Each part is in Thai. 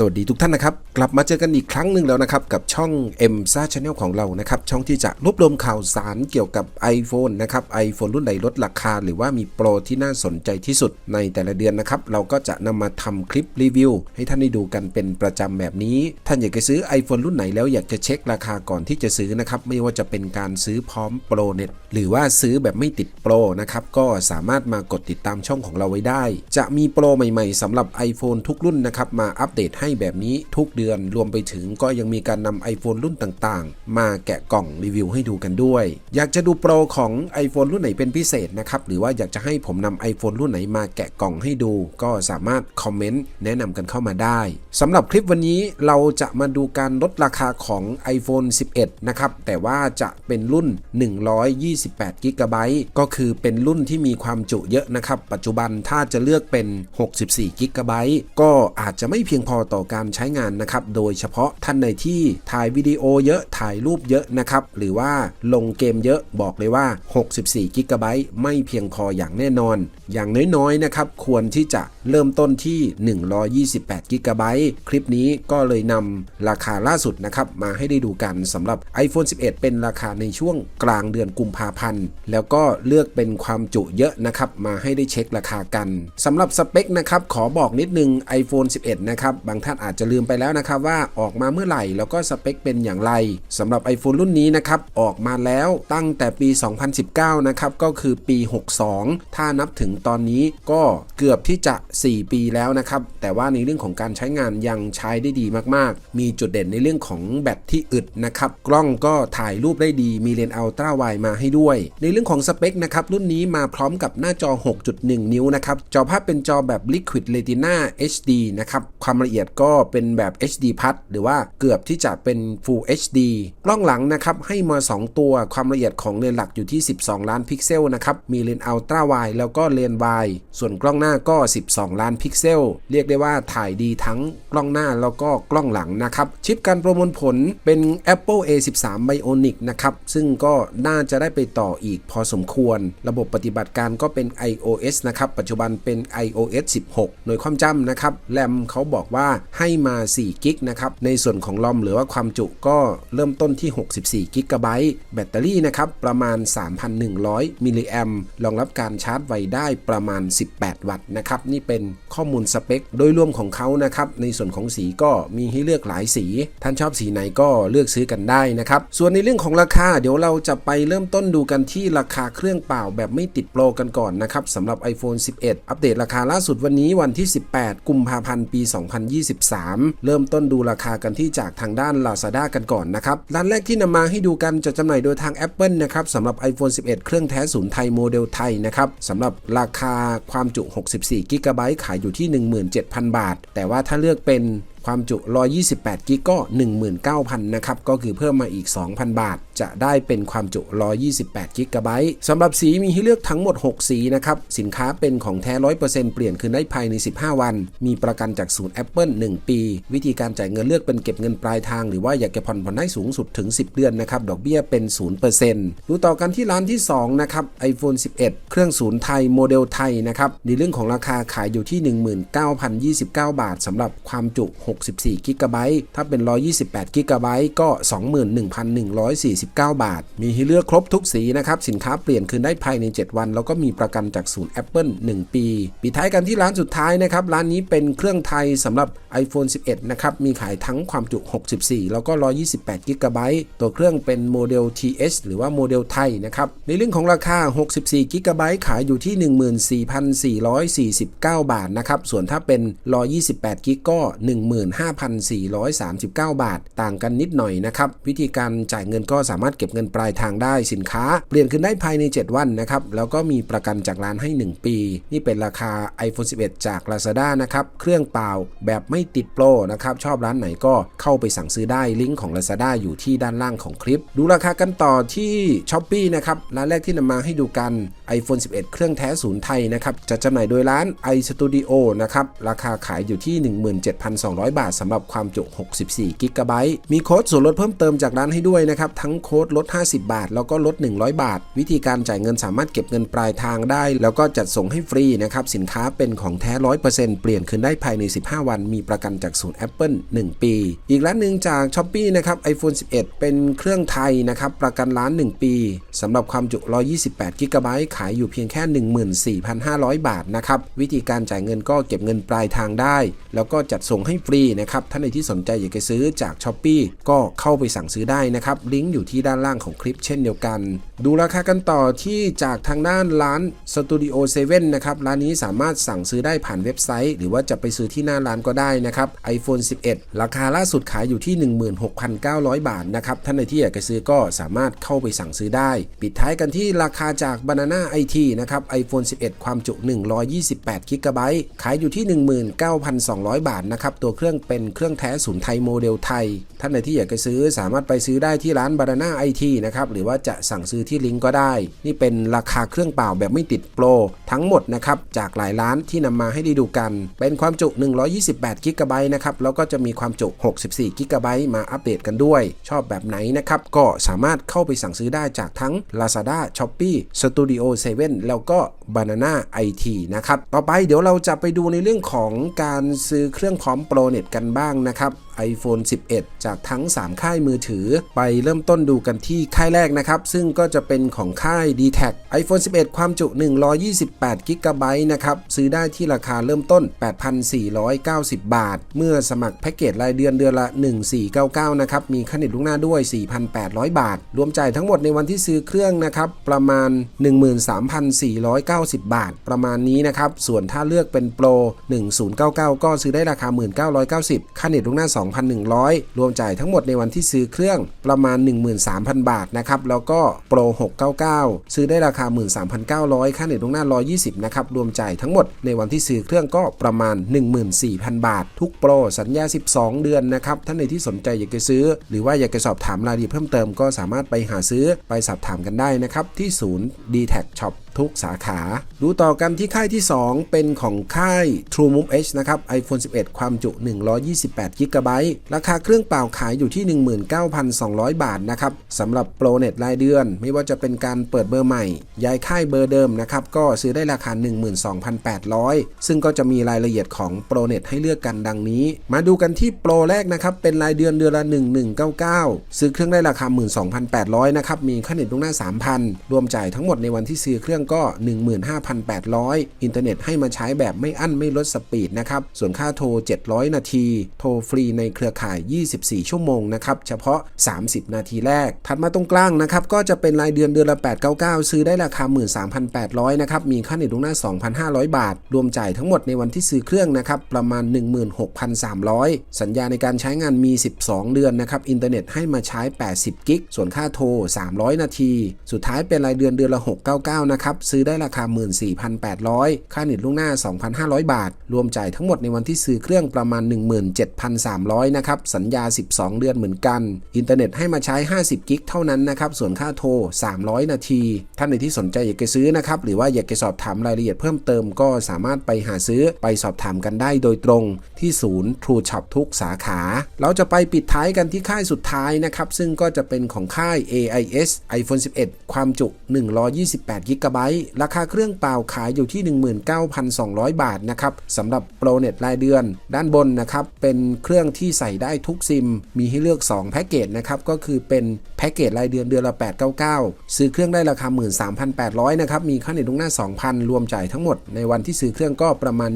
สวัสดีทุกท่านนะครับ กลับมาเจอกันอีกครั้งหนึ่งแล้วนะครับ กับช่อง m s a Channel ของเรานะครับ ช่องที่จะรวบรวมข่าวสารเกี่ยวกับ iPhone นะครับ iPhone รุ่นใดลดราคา หรือว่ามีโปรที่น่าสนใจที่สุดในแต่ละเดือนนะครับ เราก็จะนำมาทำคลิปรีวิว ให้ท่านได้ดูกันเป็นประจำแบบนี้ ท่านอยากจะซื้อ iPhone รุ่นไหนแล้วอยากจะเช็คราคาก่อนที่จะซื้อนะครับไม่ว่าจะเป็นการซื้อพร้อมโปรเน็ตหรือว่าซื้อแบบไม่ติดโปรนะครับก็สามารถมากดติดตามช่องของเราไว้ได้ จะมีโปรใหม่ ๆสำหรับ iPhone ทุกรุ่นนะครับมาอัปเดตให้แบบนี้ทุกเดือนรวมไปถึงก็ยังมีการนำ iPhone รุ่นต่างๆ มาแกะกล่องรีวิวให้ดูกันด้วย อยากจะดูโปรของ iPhone รุ่นไหนเป็นพิเศษนะครับ หรือว่าอยากจะให้ผมนำ iPhone รุ่นไหนมาแกะกล่องให้ดู ก็สามารถคอมเมนต์แนะนำกันเข้ามาได้สำหรับคลิปวันนี้เราจะมาดูการลดราคาของ iPhone 11 นะครับ แต่ว่าจะเป็นรุ่น 128 g b ก็คือเป็นรุ่นที่มีความจุเยอะนะครับ ปัจจุบันถ้าจะเลือกเป็น 64 g b ก็อาจจะไม่เพียงพอต่อการใช้งานนะครับ โดยเฉพาะท่านในที่ถ่ายวิดีโอเยอะถ่ายรูปเยอะนะครับ หรือว่าลงเกมเยอะบอกเลยว่า 64 g b ไม่เพียงพออย่างแน่นอน อย่างน้อยๆนะครับ ควรที่จะเริ่มต้นที่ 128 g b คลิปนี้ก็เลยนำราคาล่าสุดนะครับ มาให้ได้ดูกันสำหรับ iPhone 11 เป็นราคาในช่วงกลางเดือนกุมภาพันธ์ แล้วก็เลือกเป็นความจุเยอะนะครับ มาให้ได้เช็คราคากันสำหรับสเปคนะครับขอบอกนิดนึง iPhone 11 นะครับบางท่านท่านอาจจะลืมไปแล้วนะครับว่าออกมาเมื่อไหร่แล้วก็สเปคเป็นอย่างไรสำหรับ iPhone รุ่นนี้นะครับออกมาแล้วตั้งแต่ปี 2019 นะครับก็คือปี 62 ถ้านับถึงตอนนี้ก็เกือบที่จะ 4 ปีแล้วนะครับแต่ว่าในเรื่องของการใช้งานยังใช้ได้ดีมากๆ มีจุดเด่นในเรื่องของแบตที่อึดนะครับกล้องก็ถ่ายรูปได้ดีมีเลนส์อัลตร้าไวมาให้ด้วย ในเรื่องของสเปคนะครับรุ่นนี้มาพร้อมกับหน้าจอ 6.1 นิ้วนะครับจอภาพเป็นจอแบบ Liquid Retina HD นะครับความละเอียดก็เป็นแบบ HD Plus หรือว่าเกือบที่จะเป็น Full HD กล้องหลังนะครับให้มา 2 ตัวความละเอียดของเลนส์หลักอยู่ที่ 12 ล้านพิกเซลนะครับมีเลนส์อัลตร้าไวแล้วก็เลนส์ไวส่วนกล้องหน้าก็ 12 ล้านพิกเซล เรียกได้ว่าถ่ายดีทั้งกล้องหน้าแล้วก็กล้องหลังนะครับชิปการประมวลผลเป็น Apple A13 Bionic นะครับซึ่งก็น่าจะได้ไปต่ออีกพอสมควร ระบบปฏิบัติการก็เป็น iOS นะครับปัจจุบันเป็น iOS 16 หน่วยความจำนะครับแรมเขาบอกว่าให้มา 4 กิกนะครับ ในส่วนของลอมหรือว่าความจุก็เริ่มต้นที่ 64 กิกะไบต์ แบตเตอรี่นะครับ ประมาณ 3,100 มิลลิแอมรองรับการชาร์จไวได้ประมาณ 18 วัตต์นะครับ นี่เป็นข้อมูลสเปค โดยรวมของเขานะครับ ในส่วนของสีก็มีให้เลือกหลายสี ท่านชอบสีไหนก็เลือกซื้อกันได้นะครับ ส่วนในเรื่องของราคา เดี๋ยวเราจะไปเริ่มต้นดูกันที่ราคาเครื่องเปล่าแบบไม่ติดโปรกันก่อนนะครับสำหรับ iPhone 11 อัปเดตราคาล่าสุดวันนี้วันที่ 18 กุมภาพันธ์ ปี 202 2023 เริ่มต้นดูราคากันที่จากทางด้าน Lazada กันก่อนนะครับ ร้านแรกที่นำมาให้ดูกันจะจำหน่ายโดยทาง Apple นะครับสำหรับ iPhone 11 เครื่องแท้ศูนย์ไทยโมเดลไทยนะครับสำหรับราคาความจุ 64 g b ขายอยู่ที่ 17,000 บาท แต่ว่าถ้าเลือกเป็นความจุ 128 กิกก็ 19,000 นะครับ ก็คือเพิ่มมาอีก 2,000 บาท จะได้เป็นความจุ 128 กิกะไบต์สำหรับสีมีให้เลือกทั้งหมด 6 สีนะครับ สินค้าเป็นของแท้ 100%เปลี่ยนคืนได้ภายใน 15 วัน มีประกันจากศูนย์ Apple 1 ปี วิธีการจ่ายเงินเลือกเป็นเก็บเงินปลายทาง หรือว่าอยากจะผ่อนผ่อนได้สูงสุดถึง 10 เดือนนะครับ ดอกเบี้ยเป็น 0%ดูต่อกันที่ร้านที่ 2 นะครับ iPhone 11 เครื่องศูนย์ไทยโมเดลไทยนะครับในเรื่องของราคาขายอยู่ที่ 19,029 บาทสำหรับความจุ 64 กิกะไบต์ถ้าเป็น 128 กิกะไบต์ก็ 21,1 149 บาท มีให้เลือกครบทุกสีนะครับ สินค้าเปลี่ยนคืนได้ภายใน 7 วัน แล้วก็มีประกันจากศูนย์ Apple 1 ปี ปิดท้ายกันที่ร้านสุดท้ายนะครับ ร้านนี้เป็นเครื่องไทยสำหรับ iPhone 11 นะครับ มีขายทั้งความจุ 64 แล้วก็ 128กิกะไบต์ตัวเครื่องเป็นโมเดล TS หรือว่าโมเดลไทยนะครับ ในเรื่องของราคา 64กิกะไบต์ขายอยู่ที่ 14,449 บาทนะครับ ส่วนถ้าเป็น 128กิกก็ 15,439 บาท ต่างกันนิดหน่อยนะครับ วิธีการจ่ายเงินก็สาามารถเก็บเงินปลายทางได้สินค้า เปลี่ยนขึ้นได้ภายใน 7 วันนะครับ แล้วก็มีประกันจากร้านให้ 1 ปี นี่เป็นราคา iPhone 11 จาก Lazada นะครับ เครื่องเปล่าแบบไม่ติดโปรนะครับ ชอบร้านไหนก็เข้าไปสั่งซื้อได้ลิงก์ของ Lazada อยู่ที่ด้านล่างของคลิป ดูราคากันต่อที่ s h อ p e e นะครับร้านแรกที่นำมาให้ดูกัน iPhone 11 เครื่องแท้ศูนย์ไทยนะครับจะจำหน่ายโดยร้าน iStudio นะครับราคาขายอยู่ที่ 17,200 บาทสำหรับความจุ 64กิกะไบต์มีโค้ดส่วนลดเพิ่มเติมจากร้านให้ด้วยนะครับทั้งโค้ดลด 50 บาท แล้วก็ลด 100 บาท วิธีการจ่ายเงินสามารถเก็บเงินปลายทางได้ แล้วก็จัดส่งให้ฟรีนะครับ สินค้าเป็นของแท้ 100%เปลี่ยนคืนได้ภายใน 15 วัน มีประกันจากศูนย์ Apple 1 ปี อีกร้านหนึ่งจาก s h อ p e e นะครับ iPhone 11 เป็นเครื่องไทยนะครับ ประกันร้าน 1 ปีสำหรับความจุ 128 g b ขายอยู่เพียงแค่ 14,500 บาทนะครับ วิธีการจ่ายเงินก็เก็บเงินปลายทางได้ แล้วก็จัดส่งให้ฟรีนะครับ ท่านในที่สนใจอยากจะซื้อจาก s h อ p e e ก็เข้าไปสั่งซื้อได้นะครับ ลิงก์อยู่ที่ด้านล่างของคลิปเช่นเดียวกัน ดูราคากันต่อที่จากทางด้านร้าน Studio 7 นะครับ ร้านนี้สามารถสั่งซื้อได้ผ่านเว็บไซต์ หรือว่าจะไปซื้อที่หน้าร้านก็ได้นะครับ iPhone 11 ราคาล่าสุดขายอยู่ที่ 16,900 บาทนะครับ ท่านในที่อยากจะซื้อก็สามารถเข้าไปสั่งซื้อได้ ปิดท้ายกันที่ราคาจาก Banana IT นะครับ iPhone 11 ความจุ 128 g b ขายอยู่ที่ 19,200 บาทนะครับ ตัวเครื่องเป็นเครื่องแท้ศูนย์ไทยโมเดลไทย ท่านในที่อยากจะซื้อสามารถไปซื้อได้ที่ร้าน Banana IT นะครับ หรือว่าจะสั่งซื้อที่ลิงก์ก็ได้ นี่เป็นราคาเครื่องเปล่าแบบไม่ติดโปรทั้งหมดนะครับจากหลายร้านที่นำมาให้ได้ดูกัน เป็นความจุ 128 g b นะครับแล้วก็จะมีความจุ 64 g b มาอัปเดตกันด้วย ชอบแบบไหนนะครับก็สามารถเข้าไปสั่งซื้อได้จากทั้ง Lazada, Shopee, Studio 7แล้วก็ Banana IT นะครับต่อไปเดี๋ยวเราจะไปดูในเรื่องของการซื้อเครื่องพร้อมโปรเน็ตกันบ้างนะครับ iPhone 11 จากทั้ง 3 ค่ายมือถือ ไปเริ่มต้นดูกันที่ค่ายแรกนะครับ ซึ่งก็จะเป็นของค่าย d t แท iPhone 11 ความจุ 128 g b นะครับ ซื้อได้ที่ราคาเริ่มต้น 8,490 บาท เมื่อสมัครแพ็กเกจรายเดือนเดือนละ 1499 นะครับ มีค่าเน็ตลูกหน้าด้วย 4,800 บาท รวมจ่ายทั้งหมดในวันที่ซื้อเครื่องนะครับ ประมาณ 13,490 บาท ประมาณนี้นะครับ ส่วนถ้าเลือกเป็นโปร 1099 ก็ซื้อได้ราคา 1990 ค่าเน็ตลูกหน้า2,100 รวมจ่ายทั้งหมดในวันที่ซื้อเครื่องประมาณ 13,000 บาทนะครับแล้วก็โปร 699 ซื้อได้ราคา 13,900 ค่าเน็ตล่วงหน้า 120 นะครับ รวมจ่ายทั้งหมดในวันที่ซื้อเครื่องก็ประมาณ 14,000 บาท ทุกโปร สัญญา 12 เดือนนะครับ ท่านในที่สนใจอยากจะซื้อ หรือว่าอยากจะสอบถามรายละเอียดเพิ่มเติมก็สามารถไปหาซื้อไปสอบถามกันได้นะครับที่ศูนย์ d t แท Shop ทุกสาขา ดูต่อกันที่ค่ายที่ 2 เป็นของค่าย True Move H นะครับ iPhone 11 ความจุ 128 g b ราคาเครื่องเปล่าขายอยู่ที่ 19,200 บาทนะครับสำหรับโปรเน็ตรายเดือน ไม่ว่าจะเป็นการเปิดเบอร์ใหม่ ย้ายค่ายเบอร์เดิมนะครับ ก็ซื้อได้ราคา 12,800 ซึ่งก็จะมีรายละเอียดของโปรเน็ตให้เลือกกันดังนี้ มาดูกันที่โปรแรกนะครับ เป็นรายเดือนเดือนละ 1199 ซื้อเครื่องได้ราคา 12,800 นะครับ มีค่าเน็ตล่วงหน้า 3,000 รวมจ่ายทั้งหมดในวันที่ซื้อเครื่องก็ 15,800 อินเทอร์เน็ตให้มาใช้แบบไม่อั้นไม่ลดสปีดนะครับ ส่วนค่าโทร 700 นาที โทรฟรีในเครือข่าย 24 ชั่วโมงนะครับ เฉพาะ 30 นาทีแรก ถัดมาตรงกลางนะครับ ก็จะเป็นรายเดือนเดือนละ 899 ซื้อได้ราคา 13,800 นะครับ มีค่าเน็ตล่วงหน้า 2,500 บาท รวมจ่ายทั้งหมดในวันที่ซื้อเครื่องนะครับ ประมาณ 16,300 สัญญาในการใช้งานมี 12 เดือนนะครับ อินเทอร์เน็ตให้มาใช้ 80 กิก ส่วนค่าโทร 300 นาที สุดท้ายเป็นรายเดือนเดือนละ 699 นะครับซื้อได้ราคา 14,800 ค่าเน็ตล่วงหน้า 2,500 บาท รวมจ่ายทั้งหมดในวันที่ซื้อเครื่องประมาณ 17,300 นะครับ สัญญา 12 เดือนเหมือนกัน อินเทอร์เน็ตให้มาใช้ 50 กิกเท่านั้นนะครับ ส่วนค่าโทร 300 นาที ท่านในที่สนใจอยากจะซื้อนะครับ หรือว่าอยากจะสอบถามรายละเอียดเพิ่มเติมก็สามารถไปหาซื้อไปสอบถามกันได้โดยตรงที่ศูนย์ True Shop ทุกสาขา เราจะไปปิดท้ายกันที่ค่ายสุดท้ายนะครับ ซึ่งก็จะเป็นของค่าย AIS iPhone 11 ความจุ 128 g b ราคาเครื่องเปล่าขายอยู่ที่ 19,200 บาทนะครับสำหรับโปรเน็ตรายเดือน ด้านบนนะครับเป็นเครื่องที่ใส่ได้ทุกซิม มีให้เลือก 2 แพ็กเกจนะครับก็คือเป็นแพ็กเกจรายเดือนเดือนละ 899 ซื้อเครื่องได้ราคา 13,800นะครับมีค่าเน็ตลวงหน้า 2,000 รวมจ่ายทั้งหมด ในวันที่ซื้อเครื่องก็ประมาณ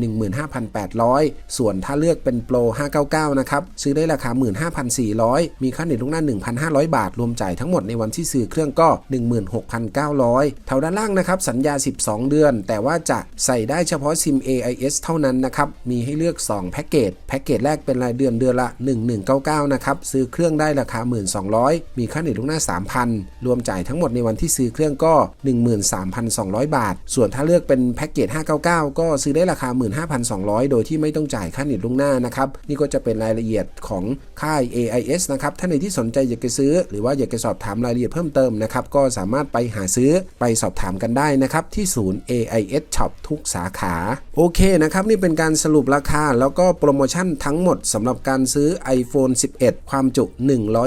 15,800 ส่วนถ้าเลือกเป็นโปร 599 นะครับซื้อได้ราคา 15,400 มีค่าเน็ตลวงหน้า 1,500 บาท รวมจ่ายทั้งหมดในวันที่ซื้อเครื่องก็ 16,900แถวด้านล่างนะครับสัญญา 12 เดือน แต่ว่าจะใส่ได้เฉพาะซิม AIS เท่านั้นนะครับมีให้เลือก 2 แพ็กเกจแพ็กเกจแรกเป็นรายเดือนเดือนละ 1199 นะครับซื้อเครื่องได้ราคา 1200 มีค่าเน็ตลูกหน้า 3,000 รวมจ่ายทั้งหมดในวันที่ซื้อเครื่องก็ 13,200 บาท ส่วนถ้าเลือกเป็นแพ็กเกจ 599 ก็ซื้อได้ราคา 15,200 โดยที่ไม่ต้องจ่ายค่าเน็ตลูกหน้านะครับนี่ก็จะเป็นรายละเอียดของค่าย AIS นะครับท่านใดที่สนใจอยากจะซื้อ หรือว่าอยากจะสอบถามรายละเอียดเพิ่มเติมนะครับก็สามารถไปหาซื้อไปสอบถามกันได้ได้นะครับที่ศูนย์ AIS Shop ทุกสาขา โอเคนะครับนี่เป็นการสรุปราคาแล้วก็โปรโมชั่นทั้งหมดสำหรับการซื้อ iPhone 11 ความจุ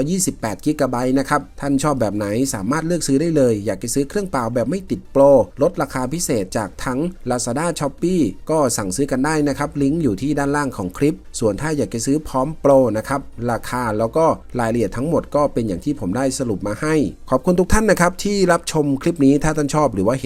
128 g b นะครับ ท่านชอบแบบไหนสามารถเลือกซื้อได้เลย อยากจะซื้อเครื่องเปล่าแบบไม่ติดโปร ลดราคาพิเศษจากทั้ง Lazada Shopee ก็สั่งซื้อกันได้นะครับ ลิงก์อยู่ที่ด้านล่างของคลิป ส่วนถ้าอยากจะซื้อพร้อมโปรนะครับ ราคาแล้วก็รายละเอียดทั้งหมดก็เป็นอย่างที่ผมได้สรุปมาให้ ขอบคุณทุกท่านนะครับที่รับชมคลิปนี้ถ้าท่านชอบหรือว่าเห็น